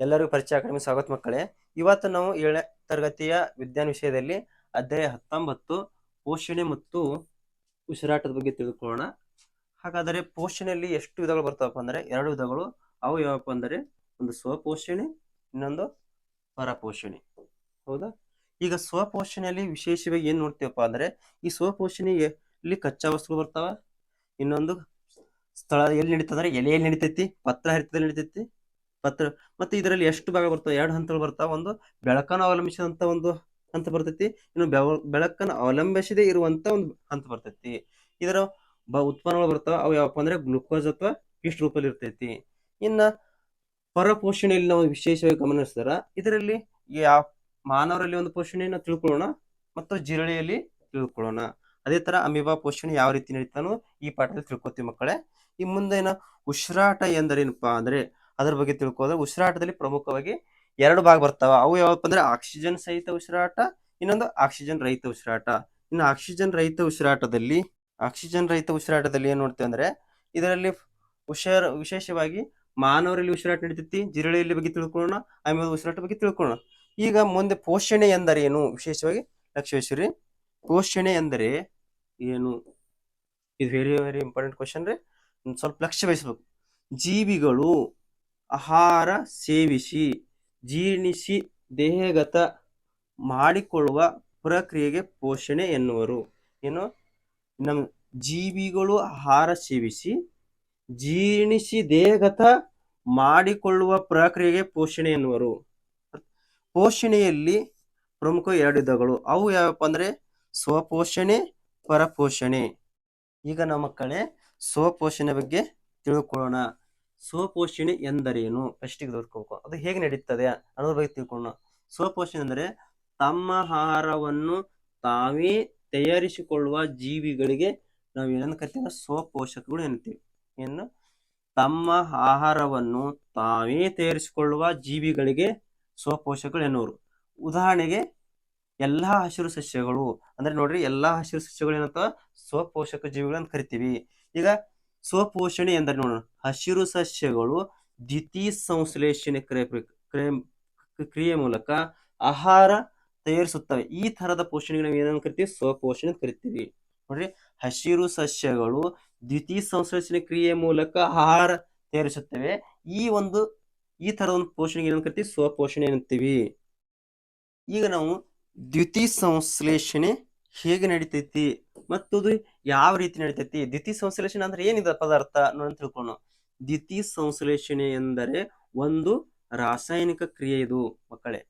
ಎಲ್ಲರಿಗೂ ಪರಿಚಯ ಅಕಾಡೆಮಿ ಸ್ವಾಗತ ಮಕ್ಕಳೇ. ಇವತ್ತು ನಾವು ಏಳನೇ ತರಗತಿಯ ವಿಜ್ಞಾನ ವಿಷಯದಲ್ಲಿ ಅಧ್ಯಾಯ ಹತ್ತೊಂಬತ್ತು, ಪೋಷಣೆ ಮತ್ತು ಉಸಿರಾಟದ ಬಗ್ಗೆ ತಿಳಿದುಕೊಳ್ಳೋಣ ಹಾಗಾದರೆ ಪೋಷಣೆಯಲ್ಲಿ ಎಷ್ಟು ವಿಧಗಳು ಬರ್ತಾವಪ್ಪ ಅಂದರೆ ಎರಡು ವಿಧಗಳು. ಅವು ಯಾವಪ್ಪ ಅಂದರೆ ಒಂದು ಸ್ವಪೋಷಣೆ, ಇನ್ನೊಂದು ಪರಪೋಷಣೆ. ಹೌದಾ? ಈಗ ಸ್ವಪೋಷಣೆಯಲ್ಲಿ ವಿಶೇಷವಾಗಿ ಏನು ನೋಡ್ತೀವಪ್ಪ ಅಂದರೆ ಈ ಸ್ವಪೋಷಣೆಯಲ್ಲಿ ಕಚ್ಚಾ ವಸ್ತುಗಳು ಬರ್ತಾವ. ಇನ್ನೊಂದು ಸ್ಥಳ ಎಲ್ಲಿ ನಡೀತಂದ್ರೆ ಎಲೆಯಲ್ಲಿ ನಡೀತೈತಿ, ಪತ್ರ ಹರಿತದಲ್ಲಿ ನಡೀತೈತಿ ಪತ್ರ ಮತ್ತೆ ಇದರಲ್ಲಿ ಎಷ್ಟು ಭಾಗ ಬರ್ತಾವ? ಎರಡು ಹಂತಗಳು ಬರ್ತಾವ. ಒಂದು ಬೆಳಕನ್ನು ಅವಲಂಬಿಸಿದಂತ ಒಂದು ಹಂತ ಬರ್ತೈತಿ. ಇನ್ನು ಬೆಳಕನ್ನು ಅವಲಂಬಿಸದೇ ಇರುವಂತ ಒಂದು ಹಂತ ಬರ್ತೈತಿ. ಇದರ ಬ, ಉತ್ಪನ್ನಗಳು ಬರ್ತಾವ. ಅವು ಯಾವಪ್ಪ ಅಂದ್ರೆ ಗ್ಲುಕೋಸ್ ಅಥವಾ ಇಷ್ಟು ರೂಪದಲ್ಲಿ ಇರ್ತೈತಿ. ಇನ್ನ ಪರಪೋಷಣೆಯಲ್ಲಿ ನಾವು ವಿಶೇಷವಾಗಿ ಗಮನಿಸ್ತಾರ ಇದರಲ್ಲಿ ಯಾವ ಮಾನವರಲ್ಲಿ ಒಂದು ಪೋಷಣೆಯನ್ನು ತಿಳ್ಕೊಳ್ಳೋಣ ಮತ್ತು ಜಿರಳೆಯಲ್ಲಿ ತಿಳ್ಕೊಳ್ಳೋಣ. ಅದೇ ತರ ಅಮೀಬಾ ಪೋಷಣೆ ಯಾವ ರೀತಿ ನಡೀತಾನೋ ಈ ಪಾಠದಲ್ಲಿ ತಿಳ್ಕೊತೀವಿ ಮಕ್ಕಳೇ. ಈ ಮುಂದೆ ಉಸಿರಾಟ ಎಂದರೇನಪ್ಪಾ ಅಂದ್ರೆ ಅದ್ರ ಬಗ್ಗೆ ತಿಳ್ಕೋದ್ರೆ ಉಸಿರಾಟದಲ್ಲಿ ಪ್ರಮುಖವಾಗಿ ಎರಡು ಭಾಗ ಬರ್ತಾವ. ಅವು ಯಾವಪ್ಪ ಅಂದ್ರೆ ಆಕ್ಸಿಜನ್ ಸಹಿತ ಉಸಿರಾಟ, ಇನ್ನೊಂದು ಆಕ್ಸಿಜನ್ ರಹಿತ ಉಸಿರಾಟ. ಇನ್ನು ಆಕ್ಸಿಜನ್ ರಹಿತ ಉಸಿರಾಟದಲ್ಲಿ, ಆಕ್ಸಿಜನ್ ರಹಿತ ಉಸಿರಾಟದಲ್ಲಿ ಏನ್ ನೋಡ್ತೇವೆ ಅಂದ್ರೆ, ಇದರಲ್ಲಿ ಉಸಿರ ವಿಶೇಷವಾಗಿ ಮಾನವರಲ್ಲಿ ಉಸಿರಾಟ ನಡೀತೈತಿ, ಜಿರಳೆಯಲ್ಲಿ ಬಗ್ಗೆ ತಿಳ್ಕೊಳ್ಳೋಣ, ಆಮೇಲೆ ಉಸಿರಾಟ ಬಗ್ಗೆ ತಿಳ್ಕೊಳ್ಳೋಣ. ಈಗ ಮುಂದೆ ಪೋಷಣೆ ಎಂದರೆ ಏನು ವಿಶೇಷವಾಗಿ ಲಕ್ಷ್ಯೇಶ್ವರಿ ಪೋಷಣೆ ಎಂದರೆ ಏನು? ಇದು ವೆರಿ ವೆರಿ ಇಂಪಾರ್ಟೆಂಟ್ ಕ್ವಶನ್ ರೀ. ಸ್ವಲ್ಪ ಲಕ್ಷ್ಯ ವಹಿಸ್ಬೇಕು. ಜೀವಿಗಳು ಆಹಾರ ಸೇವಿಸಿ, ಜೀರ್ಣಿಸಿ, ದೇಹಗತ ಮಾಡಿಕೊಳ್ಳುವ ಪ್ರಕ್ರಿಯೆಗೆ ಪೋಷಣೆ ಎನ್ನುವರು. ಏನು? ನಮ್ಮ ಜೀವಿಗಳು ಆಹಾರ ಸೇವಿಸಿ, ಜೀರ್ಣಿಸಿ, ದೇಹಗತ ಮಾಡಿಕೊಳ್ಳುವ ಪ್ರಕ್ರಿಯೆಗೆ ಪೋಷಣೆ ಎನ್ನುವರು. ಪೋಷಣೆಯಲ್ಲಿ ಪ್ರಮುಖ ಎರಡು ವಿಧಗಳು. ಅವು ಯಾವಪ್ಪ ಅಂದ್ರೆ ಸ್ವಪೋಷಣೆ, ಪರಪೋಷಣೆ. ಈಗ ನಮ್ಮ ಮಕ್ಕಳೇ ಸ್ವಪೋಷಣೆ ಬಗ್ಗೆ ತಿಳ್ಕೊಳ್ಳೋಣ. ಸ್ವಪೋಷಣೆ ಎಂದರೇನು? ಫಸ್ಟಿಗೆ ತಿಳ್ಕೊಬೇಕು ಅದು ಹೇಗೆ ನಡೀತದೆ ಅನ್ನೋದ್ರ ಬಗ್ಗೆ ತಿಳ್ಕೊಳ್ಳೋಣ ಸ್ವಪೋಷಣೆ ಅಂದರೆ ತಮ್ಮ ಆಹಾರವನ್ನು ತಾವೇ ತಯಾರಿಸಿಕೊಳ್ಳುವ ಜೀವಿಗಳಿಗೆ ನಾವು ಏನಂತ ಕರಿತೀವಿ? ಸ್ವಪೋಷಕಗಳು ಎನ್ನುತ್ತೀವಿ. ಏನು ತಮ್ಮ ಆಹಾರವನ್ನು ತಾವೇ ತಯಾರಿಸಿಕೊಳ್ಳುವ ಜೀವಿಗಳಿಗೆ ಸ್ವಪೋಷಕಗಳು ಎನ್ನುವರು. ಉದಾಹರಣೆಗೆ ಎಲ್ಲಾ ಹಸಿರು ಸಸ್ಯಗಳು. ಅಂದ್ರೆ ನೋಡ್ರಿ, ಎಲ್ಲಾ ಹಸಿರು ಸಸ್ಯಗಳು ಏನಂತ ಸ್ವಪೋಷಕ ಅಂತ ಕರಿತೀವಿ. ಈಗ ಸ್ವಪೋಷಣೆ ಎಂದರೆ ನೋಡೋಣ. ಹಸಿರು ಸಸ್ಯಗಳು ದ್ವಿತೀಯ ಸಂಶ್ಲೇಷಣೆ ಕ್ರಿಯೆ ಕ್ರಿಯೆ ಮೂಲಕ ಆಹಾರ ತಯಾರಿಸುತ್ತವೆ. ಈ ತರದ ಪೋಷಣೆಗೆ ನಾವು ಏನನ್ನು ಕರಿತೀವಿ? ಸ್ವಪೋಷಣೆ ಕರಿತೀವಿ. ನೋಡ್ರಿ, ಹಸಿರು ಸಸ್ಯಗಳು ದ್ವಿತೀಯ ಸಂಶ್ಲೇಷಣೆ ಕ್ರಿಯೆ ಮೂಲಕ ಆಹಾರ ತಯಾರಿಸುತ್ತವೆ. ಈ ಒಂದು, ಈ ತರದ ಒಂದು ಪೋಷಣೆಗೆ ಏನಂತ ಕರಿತೀವಿ? ಸ್ವಪೋಷಣೆ ಅಂತೀವಿ. ಈಗ ನಾವು ದ್ವಿತೀಯ ಸಂಶ್ಲೇಷಣೆ ಹೇಗೆ ನಡೀತೈತಿ? ಮತ್ತು ಅದು ಯಾವ ರೀತಿ ನಡೀತೈತಿ? ದ್ವಿತೀಯ ಸಂಶ್ಲೇಷಣೆ ಅಂದ್ರೆ ಏನಿದೆ ಪದಾರ್ಥ ಅನ್ನೋದನ್ನ ತಿಳ್ಕೊಳ್ಳೋಣ ದ್ವಿತೀಯ ಸಂಶ್ಲೇಷಣೆ ಎಂದರೆ ಒಂದು ರಾಸಾಯನಿಕ ಕ್ರಿಯೆ ಇದು ಮಕ್ಕಳೇ.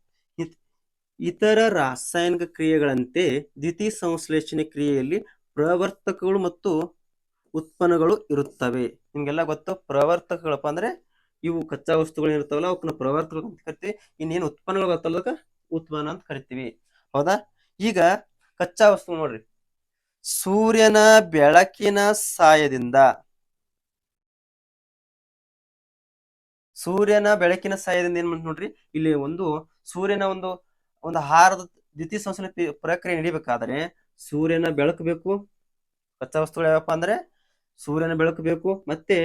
ಇತರ ರಾಸಾಯನಿಕ ಕ್ರಿಯೆಗಳಂತೆ ದ್ವಿತೀಯ ಸಂಶ್ಲೇಷಣೆ ಕ್ರಿಯೆಯಲ್ಲಿ ಪ್ರವರ್ತಕಗಳು ಮತ್ತು ಉತ್ಪನ್ನಗಳು ಇರುತ್ತವೆ. ನಿಮ್ಗೆಲ್ಲ ಗೊತ್ತು? ಪ್ರವರ್ತಕಗಳಪ್ಪ ಅಂದ್ರೆ ಇವು ಕಚ್ಚಾ ವಸ್ತುಗಳು ಇರ್ತಾವಲ್ಲ ಅವಕ್ಕನ್ನ ಪ್ರವರ್ತಕ ಅಂತ ಕರಿತೀವಿ. ಇನ್ನೇನು ಉತ್ಪನ್ನಗಳು ಗೊತ್ತಲ್ಲದಕ್ಕ ಉತ್ಪನ್ನ ಅಂತ ಕರಿತೀವಿ. ಹೌದಾ? ಈಗ ಕಚ್ಚಾ ವಸ್ತು ನೋಡ್ರಿ. ಸೂರ್ಯನ ಬೆಳಕಿನ ಸಹಾಯದಿಂದ. ಸೂರ್ಯನ ಬೆಳಕಿನ ಸಹಾಯದಿಂದ ಏನ್ ನೋಡ್ರಿ? ಇಲ್ಲಿ ಒಂದು ಸೂರ್ಯನ ಒಂದು ಒಂದು ಆಹಾರದ ದ್ವಿತೀಯ ಪಿ- ಪ್ರಕ್ರಿಯೆ ನಡಿಬೇಕಾದ್ರೆ ಸೂರ್ಯನ ಬೆಳಕು ಬೇಕು ಕಚ್ಚಾ ವಸ್ತುಗಳು ಯಾವಪ್ಪ ಅಂದ್ರೆ ಸೂರ್ಯನ ಬೆಳಕು ಬೇಕು ಮತ್ತೆ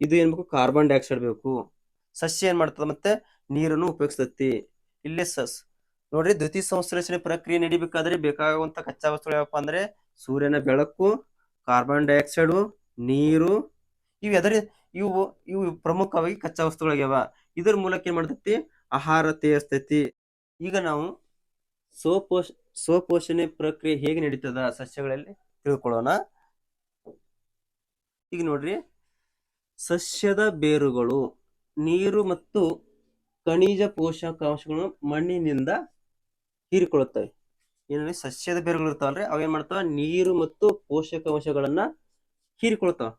ಇದು ಏನ್ ಬೇಕು? ಕಾರ್ಬನ್ ಡೈಆಕ್ಸೈಡ್ ಬೇಕು. ಸಸ್ಯ ಏನ್ ಮಾಡ್ತದೆ ಮತ್ತೆ? ನೀರನ್ನು ಉಪಯೋಗಿಸ್ತತಿ ಇಲ್ಲಿ ಸಸ್ ನೋಡ್ರಿ ದ್ಯುತಿ ಸಂಶ್ಲೇಷಣೆ ಪ್ರಕ್ರಿಯೆ ನಡಿಬೇಕಾದ್ರೆ ಬೇಕಾಗುವಂತ ಕಚ್ಚಾ ವಸ್ತುಗಳು ಯಾವಪ್ಪ ಅಂದ್ರೆ ಸೂರ್ಯನ ಬೆಳಕು ಕಾರ್ಬನ್ ಡೈಆಕ್ಸೈಡ್ ನೀರು. ಇವು ಎದರ ಇವು ಇವು ಪ್ರಮುಖವಾಗಿ ಕಚ್ಚಾ ವಸ್ತುಗಳಾಗ್ಯಾವ. ಇದ್ರ ಮೂಲಕ ಏನ್ ಮಾಡ್ತೈತಿ? ಆಹಾರ ತೇರಿಸ್ತೈತಿ. ಈಗ ನಾವು ಸ್ವಪೋಷ ಸ್ವಪೋಷಣೆ ಪ್ರಕ್ರಿಯೆ ಹೇಗೆ ನಡೀತದ ಸಸ್ಯಗಳಲ್ಲಿ ತಿಳ್ಕೊಳ್ಳೋಣ. ಈಗ ನೋಡ್ರಿ, ಸಸ್ಯದ ಬೇರುಗಳು ನೀರು ಮತ್ತು ಖನಿಜ ಪೋಷಕಾಂಶಗಳನ್ನು ಮಣ್ಣಿನಿಂದ ಹೀರಿಕೊಳ್ಳುತ್ತವೆ. ಏನಂದ್ರೆ ಸಸ್ಯದ ಬೇರುಗಳು ಇರ್ತಾವಲ್ರಿ ಅವೇನ್ ಮಾಡ್ತಾವ? ನೀರು ಮತ್ತು ಪೋಷಕಾಂಶಗಳನ್ನ ಹೀರಿಕೊಳ್ತಾವ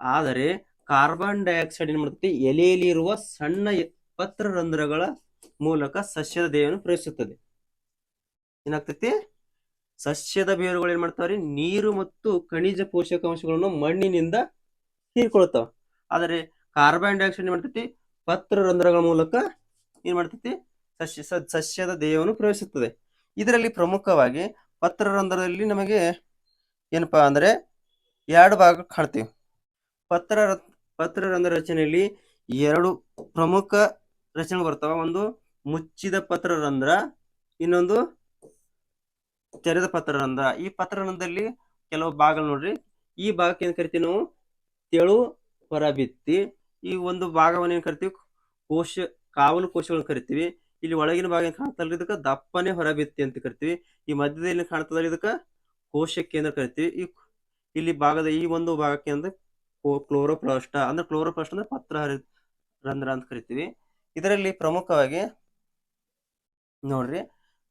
ಆದರೆ ಕಾರ್ಬನ್ ಡೈಆಕ್ಸೈಡ್ ಏನ್ ಮಾಡ್ತೈತಿ? ಎಲೆಯಲ್ಲಿರುವ ಸಣ್ಣ ಪತ್ರ ರಂಧ್ರಗಳ ಮೂಲಕ ಸಸ್ಯದ ದೇಹವನ್ನು ಪ್ರವೇಶಿಸುತ್ತದೆ. ಏನಾಗ್ತೈತಿ? ಸಸ್ಯದ ಬೇರುಗಳು ಏನ್ ಮಾಡ್ತಾವ್ರಿ ನೀರು ಮತ್ತು ಖನಿಜ ಪೋಷಕಾಂಶಗಳನ್ನು ಮಣ್ಣಿನಿಂದ ಹೀರಿಕೊಳ್ತಾವ ಆದರೆ ಕಾರ್ಬನ್ ಡೈಆಕ್ಸೈಡ್ ಏನ್ ಮಾಡ್ತೈತಿ? ಪತ್ರರಂಧ್ರಗಳ ಮೂಲಕ ಏನ್ ಮಾಡ್ತೈತಿ? ಸಸ್ಯ ಸಸ್ಯದ ದೇಹವನ್ನು ಪ್ರವೇಶಿಸುತ್ತದೆ. ಇದರಲ್ಲಿ ಪ್ರಮುಖವಾಗಿ ಪತ್ರರಂಧ್ರದಲ್ಲಿ ನಮಗೆ ಏನಪ್ಪಾ ಅಂದ್ರೆ ಎರಡು ಭಾಗ ಕಾಣ್ತೀವಿ. ಪತ್ರ ಪತ್ರರಂಧ್ರ ರಚನೆಯಲ್ಲಿ ಎರಡು ಪ್ರಮುಖ ರಚನೆ ಬರ್ತವೆ. ಒಂದು ಮುಚ್ಚಿದ ಪತ್ರರಂಧ್ರ, ಇನ್ನೊಂದು ತೆರೆದ ಪತ್ರರಂಧ್ರ. ಈ ಪತ್ರರಂಧ್ರದಲ್ಲಿ ಕೆಲವು ಭಾಗ ನೋಡ್ರಿ. ಈ ಭಾಗಕ್ಕೆ ಏನ್ ಕರಿತೀವಿ ನಾವು? ತೆಳು, ಹೊರಬಿತ್ತಿ. ಈ ಒಂದು ಭಾಗವನ್ನು ಏನ್ ಕರಿತೀವಿ? ಕೋಶ, ಕಾವಲು ಕೋಶಗಳನ್ನು ಕರಿತೀವಿ. ಇಲ್ಲಿ ಒಳಗಿನ ಭಾಗ ಏನ್ ಕಾಣ್ತಲ್ಲ ಇದಕ್ಕ ದಪ್ಪನೆ ಹೊರಬಿತ್ತಿ ಅಂತ ಕರಿತೀವಿ. ಈ ಮಧ್ಯದಲ್ಲಿ ಕಾಣ್ತದಲ್ಲ ಇದಕ್ಕ? ಕೋಶ ಕೇಂದ್ರ ಕರಿತೀವಿ. ಈ ಇಲ್ಲಿ ಭಾಗದ ಈ ಒಂದು ಭಾಗಕ್ಕೆ ಅಂದ್ರೆ ಕ್ಲೋರೋಪ್ಲಾಸ್ಟ್ ಅಂದ್ರೆ ಕ್ಲೋರೋಪ್ಲಾಸ್ಟ್ ಅಂದ್ರೆ ಪತ್ರ ಹರಿ- ರಂಧ್ರ ಅಂತ ಕರಿತೀವಿ. ಇದರಲ್ಲಿ ಪ್ರಮುಖವಾಗಿ ನೋಡ್ರಿ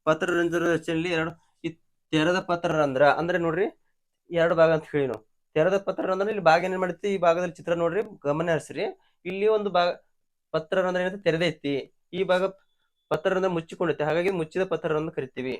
ಪತ್ರರಂಧ್ರ ರಚನೆಯಲ್ಲಿ ಎರಡು, ಈ ತೆರೆದ ಪತ್ರರಂಧ್ರ ಅಂದ್ರೆ ನೋಡ್ರಿ ಎರಡು ಭಾಗ ಅಂತ ಹೇಳಿ ನಾವು. ತೆರೆದ ಪತ್ರರಂಧ್ರ ಇಲ್ಲಿ ಭಾಗ ಏನ್ ಮಾಡುತ್ತೆ ಈ ಭಾಗದಲ್ಲಿ ಚಿತ್ರ ನೋಡ್ರಿ ಗಮನ ಹರಿಸ್ರಿ. ಇಲ್ಲಿ ಒಂದು ಭಾಗ, ಪತ್ರರಂಧ್ರ ಏನಂತ ತೆರೆದೈತಿ. ಈ ಭಾಗ ಪತ್ರರಂಧ್ರ ಮುಚ್ಚಿಕೊಂಡಿರುತ್ತೆ ಹಾಗಾಗಿ ಮುಚ್ಚಿದ ಪತ್ತರವನ್ನು ಕರಿತೀವಿ.